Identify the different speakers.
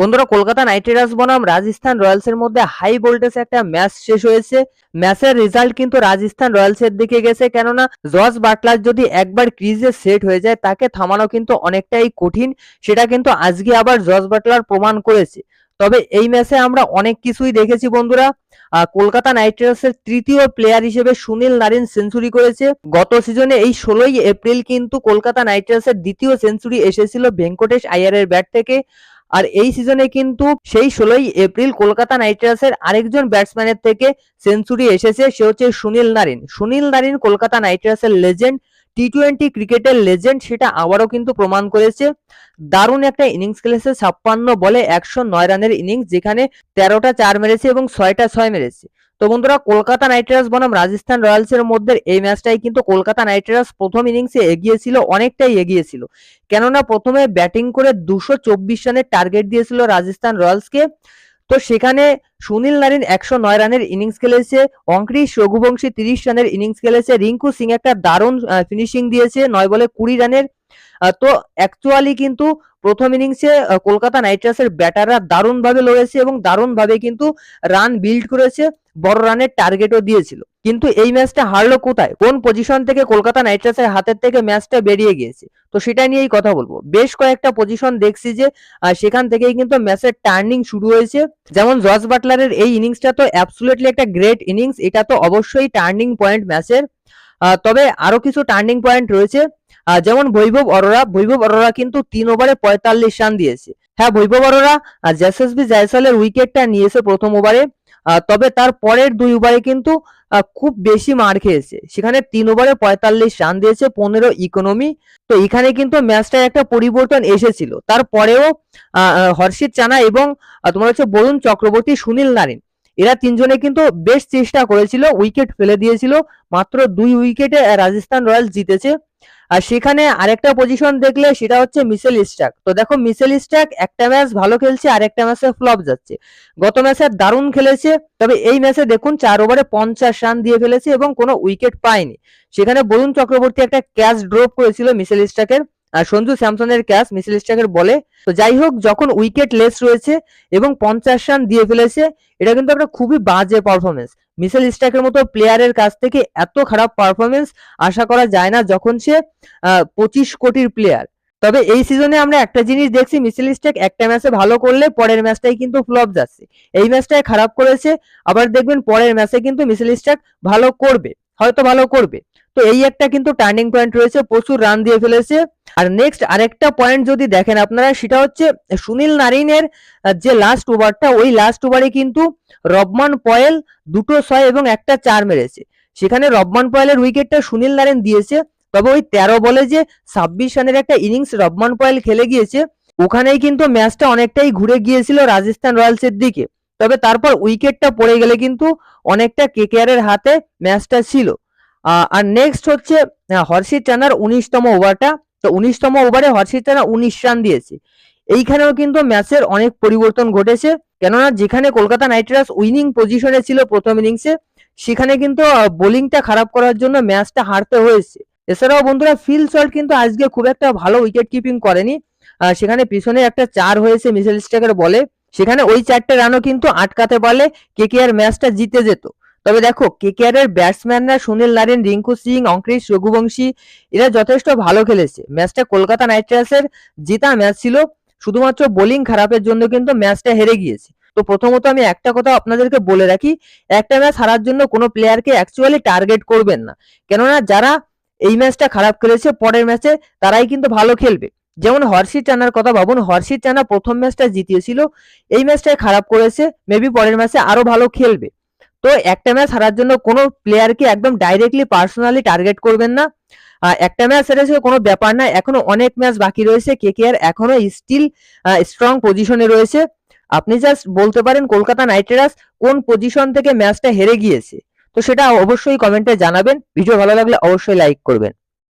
Speaker 1: বন্ধুরা, Kolkata night Riders বনাম Rajasthan Royals এর মধ্যে হাই ভোল্টেজ একটা ম্যাচ শেষ হয়েছে। ম্যাচের রেজাল্ট কিন্তু রাজস্থান রয়্যালস এর দিকে গেছে, কেননা জর্জ বাটলার যদি একবার ক্রিজে সেট হয়ে যায়, তাকে থামানো কিন্তু অনেকটাই কঠিন। সেটা কিন্তু আজকে আবার জস বাটলার প্রমাণ করেছে। তবে এই ম্যাচে আমরা অনেক কিছুই দেখেছি বন্ধুরা। কলকাতা নাইট রাইডার্স এর তৃতীয় প্লেয়ার হিসেবে সুনীল নারিন সেঞ্চুরি করেছে। গত সিজনে এই ষোলোই এপ্রিল কিন্তু কলকাতা নাইট রাইডার্স এর দ্বিতীয় সেঞ্চুরি এসেছিল ভেঙ্কটেশ আয়ার এর ব্যাট থেকে। আর এই সিজনে কিন্তু সেই ষোলোই এপ্রিল কলকাতা নাইট রাইডার্সের আরেকজন ব্যাটসম্যানের থেকে সেঞ্চুরি এসেছে, সে হচ্ছে Sunil Narine. Sunil Narine Kolkata Knight রাইডার্সের লেজেন্ড টি টোয়েন্টি ক্রিকেটের লেজেন্ড সেটা আবারও কিন্তু প্রমাণ করেছে। দারুণ একটা ইনিংস খেলেছে, ছাপ্পান্ন বলে একশো নয় রানের ইনিংস যেখানে তেরোটা চার মেরেছে এবং ছয়টা ছয় মেরেছে। তো বন্ধুরা, কলকাতা নাইট রাইডার্স বনাম রাজস্থান রয়্যালস এর মধ্যে এই ম্যাচটাই কিন্তু কলকাতা নাইট রাইডার্স প্রথম ইনিংসে এগিয়েছিল, অনেকটাই এগিয়েছিল। কেননা প্রথমে ব্যাটিং করে দুশো চব্বিশ রানের টার্গেট দিয়েছিল রাজস্থান রয়্যালসকে। তো সেখানে সুনীল নারিন একশো নয় রানের ইনিংস খেলেছে অঙ্করিশ রঘুবংশী তিরিশ রানের ইনিংস খেলেছে, রিঙ্কু সিং একটা দারুণ ফিনিশিং দিয়েছে, নয় বলে কুড়ি রানের। তো অ্যাকচুয়ালি কিন্তু প্রথম ইনিংসে কলকাতা নাইট রাইডার্সের ব্যাটাররা দারুণভাবে লড়েছে এবং দারুণভাবে কিন্তু রান বিল্ড করেছে, বড় রানের টার্গেটও দিয়েছিল। কিন্তু এই ম্যাচটা হারলো কোথায়? কোন পজিশন থেকে কলকাতা নাইট রাইডার্সের হাতের থেকে ম্যাচটা বেরিয়ে গিয়েছে? তো সেটা নিয়েই কথা বলব। বেশ কয়েকটা পজিশন দেখছি যে সেখান থেকেই কিন্তু ম্যাচের টার্নিং শুরু হয়েছে। যেমন জর্জ বাটলারের এই ইনিংসটা তো অ্যাবসুলেটলি একটা গ্রেট ইনিংস এটা তো অবশ্যই টার্নিং পয়েন্ট ম্যাচের তবে আরও কিছু টার্নিং পয়েন্ট রয়েছে। যেমন বৈভব অরোরা। বৈভব অরোরা কিন্তু তিন ওভারে পঁয়তাল্লিশ রান দিয়েছে। হ্যাঁ বৈভব অরোরা জেসএসবি জয়সালের উইকেটটা নিয়েছে প্রথম ওভারে তবে তার পরের দুই ওভারে কিন্তু খুব বেশি মার খেয়েছে। সেখানে তিন ওভারে পঁয়তাল্লিশ রান দিয়েছে পনেরো ইকোনমি তো এখানে কিন্তু ম্যাচটায় একটা পরিবর্তন এসেছিল। তারপরেও হর্ষিত চানা এবং তোমার হচ্ছে বরুণ চক্রবর্তী, সুনীল নারিন। এরা তিনজনে কিন্তু বেশ চেষ্টা করেছিল উইকেট ফেলে দিয়েছিল। মাত্র দুই উইকেটে রাজস্থান রয়্যালস জিতেছে। আর সেখানে আরেকটা পজিশন দেখলে সেটা হচ্ছে মিসেল স্ট্যাক তো দেখো মিসেল স্ট্যাক একটা ম্যাচ ভালো খেলছে আর একটা ম্যাচে ফ্লপ যাচ্ছে। গত ম্যাচে দারুণ খেলেছে, তবে এই ম্যাচে দেখুন চার ওভারে পঞ্চাশ রান দিয়ে ফেলেছে এবং কোনো উইকেট পায়নি। সেখানে বরুণ চক্রবর্তী একটা ক্যাচ ড্রপ করেছিল মিসেল স্ট্যাকের সঞ্জু স্যামসনের ক্যাচ মিসেল স্ট্যাকের বলে। তো যাই হোক, যখন উইকেট লেস রয়েছে এবং পঞ্চাশ রান দিয়ে ফেলেছে, এটা কিন্তু একটা খুবই বাজে পারফরমেন্স মিসেল স্ট্যাকের মতো প্লেয়ারের কাছ থেকে এত খারাপ পারফরমেন্স আশা করা যায় না যখন সে পঁচিশ কোটির প্লেয়ার তবে এই সিজনে আমরা একটা জিনিস দেখছি মিসেল স্ট্যাক একটা ম্যাচে ভালো করলে পরের ম্যাচটাই কিন্তু ফ্লপ যাচ্ছে। এই ম্যাচটায় খারাপ করেছে, আবার দেখবেন পরের ম্যাচে কিন্তু মিসেল স্ট্যাক ভালো করবে। হয়তো ভালো করবে। তো এই একটা কিন্তু টার্নিং পয়েন্ট রয়েছে, প্রচুর রান দিয়ে ফেলেছে। আর নেক্সট আরেকটা পয়েন্ট যদি দেখেন আপনারা, সেটা হচ্ছে সুনীল নারিনের যে লাস্ট ওভারটা ওই লাস্ট ওভারে কিন্তু রবমান পয়েল দুটো ছয় এবং একটা চার মেরেছে। সেখানে রবমান পয়েলের উইকেটটা সুনীল নারিন দিয়েছে। তবে ওই তেরো বলে যে ছাব্বিশ রানের একটা ইনিংস রবমান পয়েল খেলে গিয়েছে, ওখানেই কিন্তু ম্যাচটা অনেকটাই ঘুরে গিয়েছিল রাজস্থান রয়্যালস এর দিকে। তবে তারপর উইকেটটা পড়ে গেলে কিন্তু অনেকটা কেকেআর এর হাতে ম্যাচটা ছিল। আর নেক্সট হচ্ছে হর্ষিত চানার উনিশতম ওভারটা তো উনিশতম ওভারে হর্ষিত চানা উনিশ রান দিয়েছে। এইখানেও কিন্তু ম্যাচের অনেক পরিবর্তন ঘটেছে। কেননা যেখানে কলকাতা নাইট রাইডার্স উইনিং পজিশনে ছিল প্রথম ইনিংসে সেখানে কিন্তু বোলিংটা খারাপ করার জন্য ম্যাচটা হারতে হয়েছে। এছাড়াও বন্ধুরা ফিল শর্ট কিন্তু আজকে খুব একটা ভালো উইকেট কিপিং করেনি। সেখানে পিছনে একটা চার হয়েছে মিসেল স্ট্যাকের বলে। সেখানে ওই চারটে রানও কিন্তু আটকাতে পারলে কেকেআর ম্যাচটা জিতে যেত। তবে দেখো কেকেআর এর ব্যাটসম্যানরা সুনীল নারিন, রিঙ্কু সিং অঙ্করিশ রঘুবংশী, এরা যথেষ্ট ভালো খেলেছে। ম্যাচটা কলকাতা নাইট রাইডার্সের জেতা ম্যাচ ছিল, শুধুমাত্র বোলিং খারাপের জন্য কিন্তু ম্যাচটা হেরে গিয়েছে। তো প্রথমত আমি একটা কথা আপনাদেরকে বলে রাখি, একটা ম্যাচ হারার জন্য কোনো প্লেয়ারকে অ্যাকচুয়ালি টার্গেট করবেন না। কেননা যারা এই ম্যাচটা খারাপ খেলেছে, পরের ম্যাচে তারাই কিন্তু ভালো খেলবে। যেমন হর্ষিত চানার কথা ভাবুন হর্ষিত চানা প্রথম ম্যাচটা জিতিয়েছিল, এই ম্যাচটাই খারাপ করেছে মেবি পরের ম্যাচে আরও ভালো খেলবে। তো একটা ম্যাচ হারার জন্য কোনো প্লেয়ারকে একদম ডাইরেক্টলি পার্সোনালি টার্গেট করবেন না। একটা ম্যাচ হেরেছে কোনো ব্যাপার না, এখনও অনেক ম্যাচ বাকি রয়েছে কেকেআর এখনও স্টিল স্ট্রং পজিশনে রয়েছে। আপনি জাস্ট বলতে পারেন কলকাতা নাইট রাইডার্স কোন পজিশন থেকে ম্যাচটা হেরে গিয়েছে। তো সেটা অবশ্যই কমেন্টে জানাবেন ভিডিও ভালো লাগলে অবশ্যই লাইক করবেন।